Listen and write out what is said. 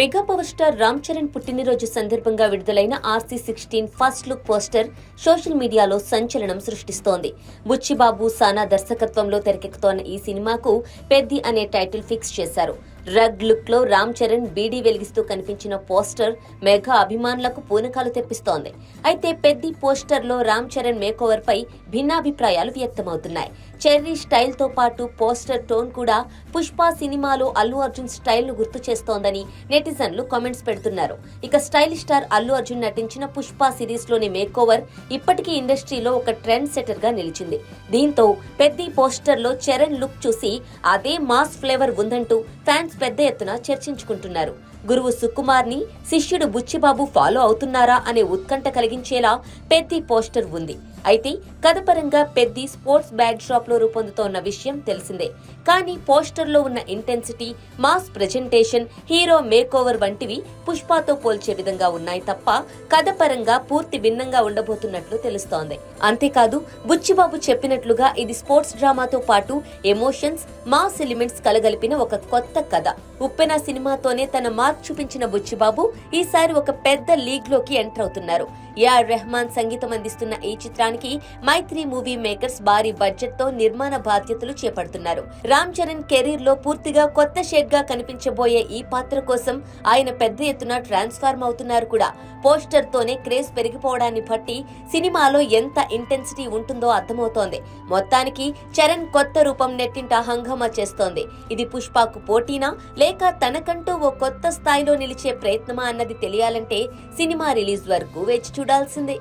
Mega power star Ram Charan పుట్టినరోజు సందర్భంగా విడుదలైన RC sixteen first look poster social మీడియాలో సంచలనం సృష్టిస్తోంది. బుచ్చిబాబు సానా దర్శకత్వంలో తెరకెక్కుతోన్న ఈ సినిమాకు పెద్ది అనే టైటిల్ ఫిక్స్ చేశారు. రగ్ లుక్లో రామ్ చరణ్ బీడీ వెలిగిస్తూ కనిపించిన పోస్టర్ మెగా అభిమానులకు పూనకాలు తెప్పిస్తోంది. అయితే పెద్ది పోస్టర్లో రామ్ చరణ్ మేకోవర్ పై భిన్నాభిప్రాయాలు వ్యక్తమవుతున్నాయి. చెర్రీ స్టైల్తో పాటు పోస్టర్ టోన్ కూడా పుష్ప సినిమాలో అల్లు అర్జున్ స్టైల్ను గుర్తు చేస్తోందని నెటిజన్లు కామెంట్స్ పెడుతున్నారు. ఇక స్టైల్ స్టార్ అల్లు అర్జున్ నటించిన పుష్ప సిరీస్లోని మేకోవర్ ఇప్పటికీ ఇండస్ట్రీలో ఒక ట్రెండ్ సెటర్గా నిలిచింది. దీంతో పెద్ది పోస్టర్లో చరణ్ లుక్ చూసి అదే మాస్ ఫ్లేవర్ ఉందంటూ ఫ్యాన్స్ పెద్ద ఎత్తున చర్చించుకుంటున్నారు. గురువు సుకుమార్ని శిష్యుడు బుచ్చిబాబు ఫాలో అవుతున్నారా అనే ఉత్కంఠ కలిగించేలా పెద్ద పోస్టర్ ఉంది. అయితే కథపరంగా పెద్ది స్పోర్ట్స్ బ్యాగ్ షాప్లో రూపొందుతోన్న విషయం తెలిసిందే. కానీ పోస్టర్లో ఉన్న intensity mass presentation hero makeover వంటివి పుష్పతో పోల్చే విధంగా ఉన్నాయి తప్ప కథపరంగా పూర్తి భిన్నంగా ఉండబోతున్నట్లు తెలుస్తోంది. అంతేకాదు బుచ్చిబాబు చెప్పినట్లుగా ఇది స్పోర్ట్స్ డ్రామాతో పాటు ఎమోషన్స్ మాస్ ఎలిమెంట్స్ కలగలిపిన ఒక కొత్త కథ. ఉప్పెన సినిమాతోనే తన మార్క్ చూపించిన బుచ్చిబాబు ఈసారి ఒక పెద్ద లీగ్లోకి ఎంటర్ అవుతున్నారు. ఏఆర్ రెహమాన్ సంగీతం అందిస్తున్న ఈ చిత్రానికి మైత్రి మూవీ మేకర్స్ భారీ బడ్జెట్తో నిర్మాణ బాధ్యతలు చేపడుతున్నారు. రామ్ చరణ్ కెరీర్లో పూర్తిగా కొత్త షేడ్గా కనిపించబోయే ఈ పాత్ర కోసం ఆయన పెద్ద ఎత్తున ట్రాన్స్ఫార్మ్ అవుతున్నారు కూడా. పోస్టర్ తోనే క్రేజ్ పెరిగిపోవడాన్ని బట్టి సినిమాలో ఎంత ఇంటెన్సిటీ ఉంటుందో అర్థమవుతోంది. మొత్తానికి చరణ్ కొత్త రూపం నెట్టింట హంగామా చేస్తోంది. ఇది పుష్పకు పోటీనా? లేక తనకంటూ ఓ కొత్త స్థాయిలో నిలిచే ప్రయత్నమా అన్నది తెలియాలంటే సినిమా రిలీజ్ వరకు వేచి చూడాల్సిందే.